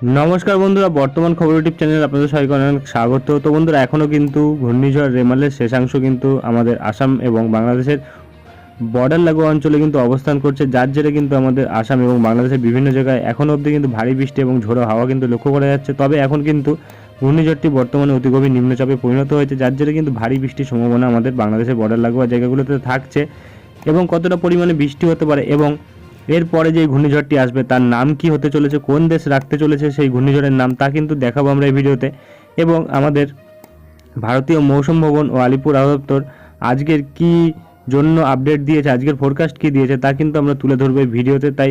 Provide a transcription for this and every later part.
নমস্কার বন্ধুরা, বর্তমান খবর ইউটিউব চ্যানেল আপনাদের সবাইকে অনেক স্বাগত। তো বন্ধুরা, এখনও কিন্তু ঘূর্ণিঝড় রেমালের শেষাংশ কিন্তু আমাদের আসাম এবং বাংলাদেশের বর্ডার লাগু অঞ্চলে কিন্তু অবস্থান করছে, যার জেরে কিন্তু আমাদের আসাম এবং বাংলাদেশের বিভিন্ন জায়গায় এখনও অবধি কিন্তু ভারী বৃষ্টি এবং ঝোড়ো হাওয়া কিন্তু লক্ষ্য করা যাচ্ছে। তবে এখন কিন্তু ঘূর্ণিঝড়টি বর্তমানে অতি গভীর নিম্নচাপে পরিণত হয়েছে, যার জেরে কিন্তু ভারী বৃষ্টির সম্ভাবনা আমাদের বাংলাদেশের বর্ডার লাগোয়া জায়গাগুলোতে থাকছে এবং কতটা পরিমাণে বৃষ্টি হতে পারে এবং এরপরে যে ঘূর্ণিঝড়টি আসবে, তার নাম কি হতে চলেছে, কোন দেশ রাখতে চলেছে সেই ঘূর্ণিঝড়ের নাম, তা কিন্তু দেখাবো আমরা এই ভিডিওতে। এবং আমাদের ভারতীয় মৌসুম ভবন ও আলিপুর আদপ্তর আজকের কি জন্য আপডেট দিয়েছে, আজকের ফোরকাস্ট কি দিয়েছে, তা কিন্তু আমরা তুলে ধরবো এই ভিডিওতে। তাই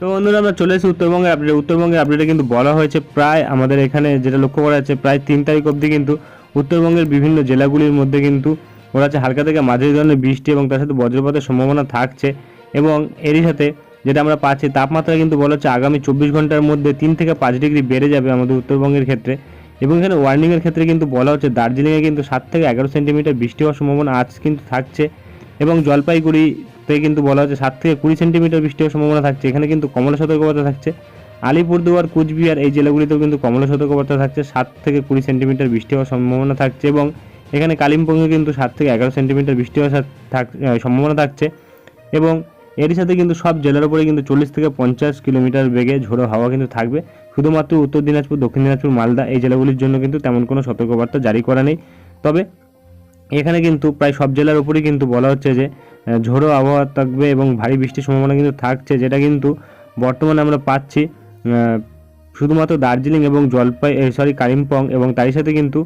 তো বন্ধুরা, আমরা চলে এসেছি উত্তরবঙ্গের আপডেট উত্তরবঙ্গের আপডেটে কিন্তু বলা হয়েছে প্রায় আমাদের এখানে যেটা লক্ষ্য করা যাচ্ছে, প্রায় তিন তারিখ অবধি কিন্তু উত্তরবঙ্গের বিভিন্ন জেলাগুলির মধ্যে কিন্তু ওরা হচ্ছে হালকা থেকে মাঝারি ধরনের বৃষ্টি এবং তার সাথে বজ্রপাতের সম্ভাবনা থাকছে এবং এরই সাথে যেটা আমরা পাচ্ছি, তাপমাত্রা কিন্তু বলা হচ্ছে আগামী চব্বিশ ঘণ্টার মধ্যে তিন থেকে পাঁচ ডিগ্রি বেড়ে যাবে আমাদের উত্তরবঙ্গের ক্ষেত্রে। এবং এখানে ওয়ার্নিংয়ের ক্ষেত্রে কিন্তু বলা হচ্ছে দার্জিলিংয়ে কিন্তু সাত থেকে এগারো সেন্টিমিটার বৃষ্টি হওয়ার সম্ভাবনা আজ কিন্তু থাকছে এবং জলপাইগুড়িতে কিন্তু বলা হচ্ছে সাত থেকে কুড়ি সেন্টিমিটার বৃষ্টি হওয়ার সম্ভাবনা থাকছে। এখানে কিন্তু কমলা সতর্কবার্তা থাকছে। আলিপুরদুয়ার, কুচবিহার এই জেলাগুলিতেও কিন্তু কমলা সতর্কবার্তা থাকছে। সাত থেকে কুড়ি সেন্টিমিটার বৃষ্টি হওয়ার সম্ভাবনা থাকছে এবং এখানে কালিম্পংয়ে কিন্তু সাত থেকে এগারো সেন্টিমিটার বৃষ্টি হওয়ার থাক- সম্ভাবনা থাকছে এবং এরই সাথে কিন্তু সব জেলার উপরে কিন্তু চল্লিশ থেকে পঞ্চাশ কিলোমিটার বেগে ঝোড়ো হাওয়া কিন্তু থাকবে। শুধুমাত্র উত্তর দিনাজপুর, দক্ষিণ দিনাজপুর, মালদা এই জেলাগুলির জন্য কিন্তু তেমন কোনো সতর্কবার্তা জারি করা নেই। তবে এখানে কিন্তু প্রায় সব জেলার উপরেই কিন্তু বলা হচ্ছে যে ঝোড়ো আবহাওয়া থাকবে এবং ভারী বৃষ্টির সম্ভাবনা কিন্তু থাকছে, যেটা কিন্তু বর্তমানে আমরা পাচ্ছি শুধুমাত্র দার্জিলিং এবং জলপাই সরি কালিম্পং এবং তারই সাথে কিন্তু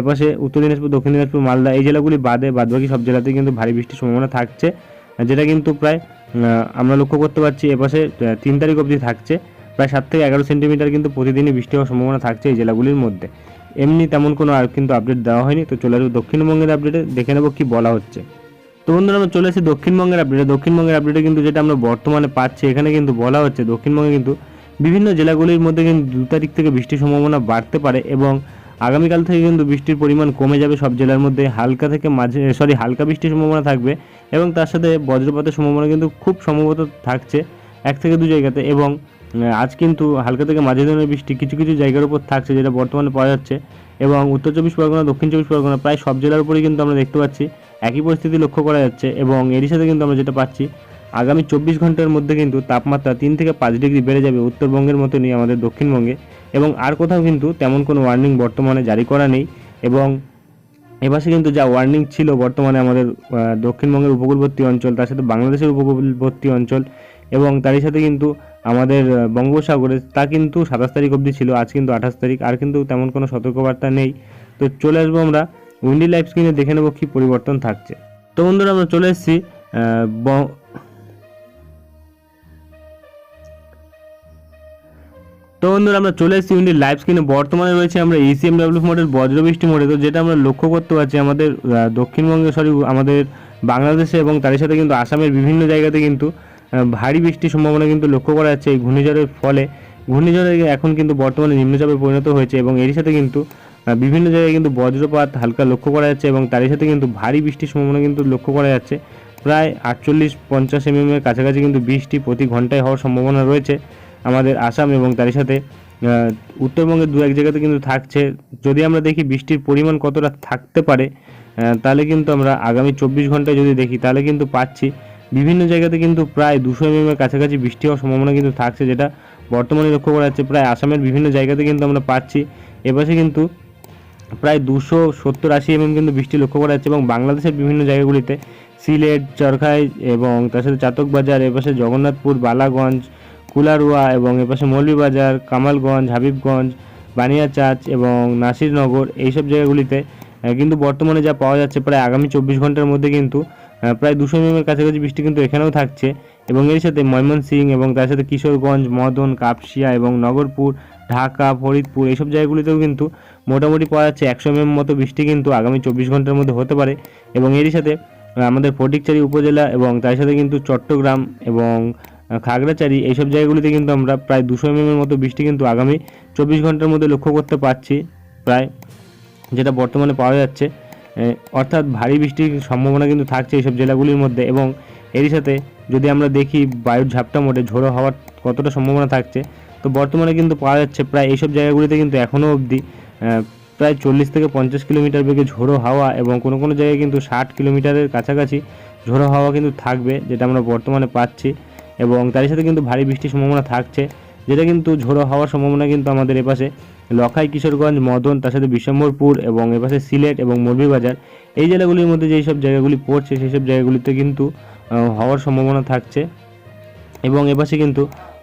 এপাশে উত্তর দিনাজপুর, দক্ষিণ দিনাজপুর, মালদা, এই জেলাগুলি বাদে বাদবাকি সব জেলাতেই কিন্তু ভারী বৃষ্টির সম্ভাবনা থাকছে যেটা কিন্তু প্রায় আমরা লক্ষ্য করতে পারছি এপাশে তিন তারিখ অবধি থাকছে, প্রায় সাত থেকে এগারো সেন্টিমিটার কিন্তু প্রতিদিনই বৃষ্টি হওয়ার সম্ভাবনা থাকছে এই জেলাগুলির মধ্যে। এমনি তেমন কোনো আর কিন্তু আপডেট দেওয়া হয়নি, তো চলে আসব দক্ষিণবঙ্গের আপডেটে দেখে নেব কী বলা হচ্ছে। তো বন্ধুরা, আমরা চলে এসেছি দক্ষিণবঙ্গের আপডেটে দক্ষিণবঙ্গের আপডেটে কিন্তু যেটা আমরা বর্তমানে পাচ্ছি, এখানে কিন্তু বলা হচ্ছে দক্ষিণবঙ্গে কিন্তু বিভিন্ন জেলাগুলির মধ্যে কিন্তু দু তারিখ থেকে বৃষ্টির সম্ভাবনা বাড়তে পারে এবং আগামীকাল থেকে কিন্তু বৃষ্টির পরিমাণ কমে যাবে সব জেলার মধ্যে। হালকা থেকে মাঝে সরি হালকা বৃষ্টির সম্ভাবনা থাকবে এবং তার সাথে বজ্রপাতের সম্ভাবনা কিন্তু খুব সম্ভবত থাকছে এক থেকে দু জায়গাতে এবং আজ কিন্তু হালকা থেকে মাঝে ধরনের বৃষ্টি কিছু কিছু জায়গার উপর থাকছে যেটা বর্তমানে পাওয়া যাচ্ছে এবং উত্তর চব্বিশ পরগনা, দক্ষিণ চব্বিশ পরগনা, প্রায় সব জেলার উপরেই কিন্তু আমরা দেখতে পাচ্ছি। একই পরিস্থিতি লক্ষ্য করা যাচ্ছে এবং এরই সাথে কিন্তু আমরা যেটা পাচ্ছি, আগামী চব্বিশ ঘণ্টার মধ্যে কিন্তু তাপমাত্রা তিন থেকে পাঁচ ডিগ্রি বেড়ে যাবে উত্তরবঙ্গের মতনই আমাদের দক্ষিণবঙ্গে এবং আর কোথাও কিন্তু তেমন কোনো ওয়ার্নিং বর্তমানে জারি করা নেই এবং এপাশে কিন্তু যা ওয়ার্নিং ছিল বর্তমানে আমাদের দক্ষিণবঙ্গের উপকূলবর্তী অঞ্চল, তার সাথে বাংলাদেশের উপকূলবর্তী অঞ্চল এবং তারই সাথে কিন্তু আমাদের বঙ্গোপসাগরে তা কিন্তু সাতাশ তারিখ অবধি ছিল, আজ কিন্তু আঠাশ তারিখ, আর কিন্তু তেমন কোনো সতর্কবার্তা নেই। তো চলে আসব আমরা উইন্ডি লাইফ স্ক্রিনে দেখে নেব কী পরিবর্তন থাকছে। তো বন্ধুরা, আমরা চলে এসেছি তো বন্ধুরা, আমরা চলে এসেছি উইন্ডির লাইভ স্ক্রিনে বর্তমানে রয়েছে আমরা E ইসিএম ডাব্লিউ মডেল বজ্রবৃষ্টি মোডে তো যেটা আমরা লক্ষ্য করতে পারছি, আমাদের দক্ষিণবঙ্গে সরি আমাদের বাংলাদেশে এবং তার সাথে কিন্তু আসামের বিভিন্ন জায়গাতে কিন্তু ভারী বৃষ্টির সম্ভাবনা কিন্তু লক্ষ্য করা যাচ্ছে এই ঘূর্ণিঝড়ের ফলে। ঘূর্ণিঝড়ে এখন কিন্তু বর্তমানে নিম্নচাপে পরিণত হয়েছে এবং এরই সাথে কিন্তু বিভিন্ন জায়গায় কিন্তু বজ্রপাত হালকা লক্ষ্য করা যাচ্ছে এবং তারই সাথে কিন্তু ভারী বৃষ্টির সম্ভাবনা কিন্তু লক্ষ্য করা যাচ্ছে। প্রায় আটচল্লিশ পঞ্চাশ এম এর কাছাকাছি কিন্তু বৃষ্টি প্রতি ঘন্টায় হওয়ার সম্ভাবনা রয়েছে আমাদের আসাম এবং তারই সাথে উত্তরবঙ্গের দু এক জায়গাতে কিন্তু থাকছে। যদি আমরা দেখি বৃষ্টির পরিমাণ কতটা থাকতে পারে তাহলে কিন্তু আমরা আগামী চব্বিশ ঘন্টায় যদি দেখি, তাহলে কিন্তু পাচ্ছি। বিভিন্ন জায়গাতে কিন্তু প্রায় দুশো এম এর কাছাকাছি বৃষ্টি হওয়ার সম্ভাবনা কিন্তু থাকছে, যেটা বর্তমানে লক্ষ্য করা যাচ্ছে। প্রায় আসামের বিভিন্ন জায়গাতে কিন্তু আমরা পাচ্ছি। এপাশে কিন্তু প্রায় দুশো সত্তর আশি এমএম কিন্তু বৃষ্টি লক্ষ্য করা যাচ্ছে এবং বাংলাদেশের বিভিন্ন জায়গাগুলিতে সিলেট, চরখাই এবং তার সাথে চাতকবাজার এপাশে জগন্নাথপুর, বালাগঞ্জ, কুলারুয়া এবং এপাশে মৌলভীবাজার কামালগঞ্জ, হাবিবগঞ্জ, বানিয়াচাঁচ এবং নাসিরনগর এইসব জায়গাগুলিতে কিন্তু বর্তমানে যা পাওয়া যাচ্ছে প্রায় আগামী চব্বিশ ঘণ্টার মধ্যে কিন্তু প্রায় দুশো এমএমের কাছাকাছি বৃষ্টি কিন্তু এখানেও থাকছে এবং এর সাথে ময়মনসিং এবং তার সাথে কিশোরগঞ্জ, মদন, কাপসিয়া এবং নগরপুর ঢাকা, ফরিদপুর এইসব জায়গাগুলিতেও কিন্তু মোটামুটি পাওয়া যাচ্ছে একশো এমএম মতো বৃষ্টি কিন্তু আগামী চব্বিশ ঘণ্টার মধ্যে হতে পারে এবং এরই সাথে আমাদের ফটিকচারি উপজেলা এবং তার সাথে কিন্তু চট্টগ্রাম এবং খাগড়াছড়ি এইসব জায়গাগুলিতে কিন্তু আমরা প্রায় দুশো এম এর মতো বৃষ্টি কিন্তু আগামী চব্বিশ ঘণ্টার মধ্যে লক্ষ্য করতে পারছি প্রায়, যেটা বর্তমানে পাওয়া যাচ্ছে। অর্থাৎ ভারী বৃষ্টির সম্ভাবনা কিন্তু থাকছে এইসব জেলাগুলির মধ্যে এবং এরই সাথে যদি আমরা দেখি বায়ুর ঝাপটা মোটে ঝোড়ো হওয়ার কতটা সম্ভাবনা থাকছে তো বর্তমানে কিন্তু পাওয়া যাচ্ছে প্রায় এইসব জায়গাগুলিতে কিন্তু এখনও অবধি প্রায় চল্লিশ থেকে পঞ্চাশ কিলোমিটার বেগে ঝোড়ো হাওয়া এবং কোনো কোনো জায়গায় কিন্তু ষাট কিলোমিটারের কাছাকাছি ঝোড়ো হাওয়া কিন্তু থাকবে, যেটা আমরা বর্তমানে পাচ্ছি। এবং তার সাথে কিন্তু ভারী বৃষ্টির সম্ভাবনা থাকছে, যেটা কিন্তু ঝোড়ো হওয়ার সম্ভাবনা কিন্তু আমাদের এপাশে লখাই, কিশোরগঞ্জ, মদন, তার সাথে বিশ্বম্বরপুর এবং এপাশে সিলেট এবং মৌলভীবাজার। এই জেলাগুলির মধ্যে যেই সব জায়গাগুলি পড়ছে, সেই সব জায়গাগুলিতে কিন্তু হওয়ার সম্ভাবনা থাকছে। এবং এপাশে কিন্তু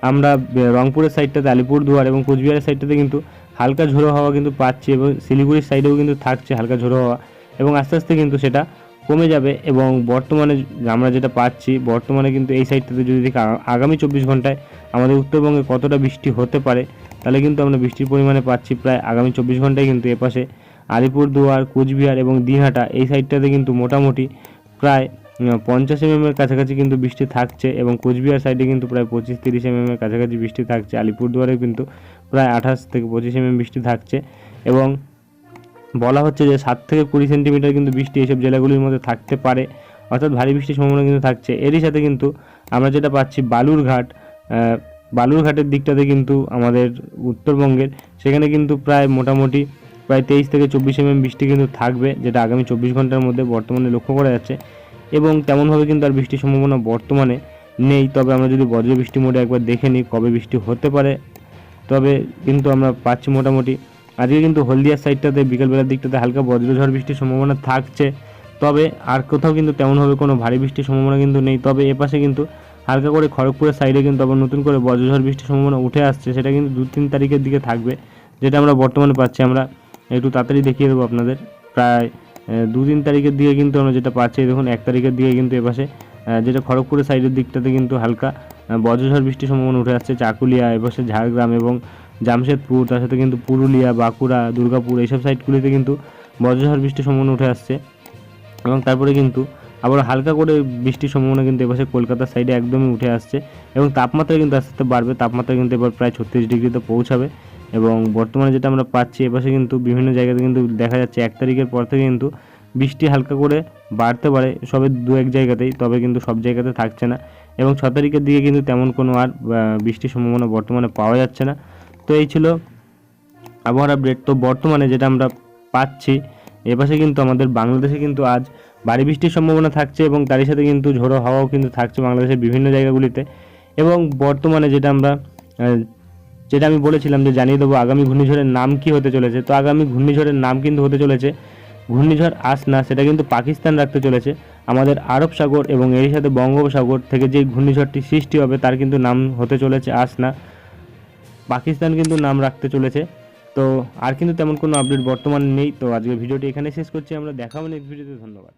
আমরা রংপুরের সাইডটাতে, আলিপুরদুয়ার এবং কোচবিহারের সাইডটাতে কিন্তু হালকা ঝোড়ো হাওয়া কিন্তু পাচ্ছি এবং শিলিগুড়ির সাইডেও কিন্তু থাকছে হালকা ঝোড়ো হাওয়া এবং আস্তে আস্তে কিন্তু সেটা কমে যাবে এবং বর্তমানে আমরা যেটা পাচ্ছি, বর্তমানে কিন্তু এই সাইডটাতে যদি দেখি আগামী চব্বিশ ঘন্টায় আমাদের উত্তরবঙ্গে কতটা বৃষ্টি হতে পারে, তাহলে কিন্তু আমরা বৃষ্টির পরিমাণে পাচ্ছি প্রায় আগামী চব্বিশ ঘন্টায় কিন্তু এপাশে আলিপুরদুয়ার, কোচবিহার এবং দিনহাটা এই সাইডটাতে কিন্তু মোটামুটি প্রায় পঞ্চাশ এম এর কাছাকাছি কিন্তু বৃষ্টি থাকছে এবং কোচবিহার সাইডে কিন্তু প্রায় পঁচিশ তিরিশ এম এর কাছাকাছি বৃষ্টি থাকছে। আলিপুরদুয়ারে কিন্তু প্রায় আঠাশ থেকে পঁচিশ এম বৃষ্টি থাকছে এবং বলা হচ্ছে যে সাত থেকে কুড়ি সেন্টিমিটার কিন্তু বৃষ্টি এইসব জেলাগুলির মধ্যে থাকতে পারে। অর্থাৎ ভারী বৃষ্টির সম্ভাবনা কিন্তু থাকছে। এরই সাথে কিন্তু আমরা যেটা পাচ্ছি বালুরঘাট বালুরঘাটের দিকটাতে কিন্তু আমাদের উত্তরবঙ্গের, সেখানে কিন্তু প্রায় মোটামুটি প্রায় তেইশ থেকে চব্বিশ এমএম বৃষ্টি কিন্তু থাকবে, যেটা আগামী চব্বিশ ঘণ্টার মধ্যে বর্তমানে লক্ষ্য করা যাচ্ছে। এবং তেমনভাবে কিন্তু আর বৃষ্টির সম্ভাবনা বর্তমানে নেই। তবে আমরা যদি বজ্র বৃষ্টি মোডে একবার দেখে নিই কবে বৃষ্টি হতে পারে, তবে কিন্তু আমরা পাচ্ছি মোটামুটি। আজকে কিন্তু হলদিয়ার সাইডটাতে বিকেলবেলার দিকটাতে হালকা বজ্রঝড় বৃষ্টির সম্ভাবনা থাকছে। তবে আর কোথাও কিন্তু তেমনভাবে কোনো ভারী বৃষ্টির সম্ভাবনা কিন্তু নেই। তবে এপাশে কিন্তু হালকা করে খড়গপুরের সাইডে কিন্তু আবার নতুন করে বজ্রঝড় বৃষ্টির সম্ভাবনা উঠে আসছে। সেটা কিন্তু দু তিন তারিখের দিকে থাকবে, যেটা আমরা বর্তমানে পাচ্ছি। আমরা একটু তাড়াতাড়ি দেখিয়ে দেবো আপনাদের। প্রায় দু তিন তারিখের দিকে কিন্তু আমরা যেটা পাচ্ছি, দেখুন, এক তারিখের দিকে কিন্তু এপাশে যেটা খড়গপুরের সাইডের দিকটাতে কিন্তু হালকা বজ্রঝড় বৃষ্টির সম্ভাবনা উঠে আসছে, চাকুলিয়া এপাশে ঝাড়গ্রাম এবং জামশেদপুর, তার সাথে কিন্তু পুরুলিয়া, বাঁকুড়া, দুর্গাপুর, এইসব সাইডগুলিতে কিন্তু বজ্রঝড় বৃষ্টির সম্ভাবনা উঠে আসছে। এবং তারপরে কিন্তু আবার হালকা করে বৃষ্টির সম্ভাবনা কিন্তু এপাশে কলকাতার সাইডে একদমই উঠে আসছে এবং তাপমাত্রা কিন্তু আস্তে আস্তে বাড়বে, তাপমাত্রা কিন্তু এবার প্রায় ছত্রিশ ডিগ্রিতে পৌঁছাবে। এবং বর্তমানে যেটা আমরা পাচ্ছি এপাশে কিন্তু বিভিন্ন জায়গাতে কিন্তু দেখা যাচ্ছে এক তারিখের পর থেকে কিন্তু বৃষ্টি হালকা করে বাড়তে পারে, সবে দু এক জায়গাতেই, তবে কিন্তু সব জায়গাতে থাকছে না। এবং ছ তারিখের দিকে কিন্তু তেমন কোনো আর বৃষ্টির সম্ভাবনা বর্তমানে পাওয়া যাচ্ছে না। তো এই ছিল আবহাওয়ার আপডেট তো বর্তমানে যেটা আমরা পাচ্ছি এপাশে কিন্তু আমাদের বাংলাদেশে কিন্তু আজ ভারী বৃষ্টির সম্ভাবনা থাকছে এবং তারই সাথে কিন্তু ঝোড়ো হাওয়াও কিন্তু থাকছে বাংলাদেশের বিভিন্ন জায়গাগুলিতে। এবং বর্তমানে যেটা আমরা যেটা আমি বলেছিলাম যে জানিয়ে দেবো আগামী ঘূর্ণিঝড়ের নাম কি হতে চলেছে। তো আগামী ঘূর্ণিঝড়ের নাম কিন্তু হতে চলেছে ঘূর্ণিঝড় আস না, সেটা কিন্তু পাকিস্তান রাখতে চলেছে। আমাদের আরব সাগর এবং এর সাথে বঙ্গোপসাগর থেকে যে ঘূর্ণিঝড়টি সৃষ্টি হবে, তার কিন্তু নাম হতে চলেছে আসনা পাকিস্তান কিন্তু নাম রাখতে চলেছে। তো আর কিন্তু তেমন কোনো আপডেট বর্তমানে নেই। তো আজকে ভিডিওটি এখানে শেষ করছি। আমরা দেখাবো নেক্সট ভিডিওতে ধন্যবাদ।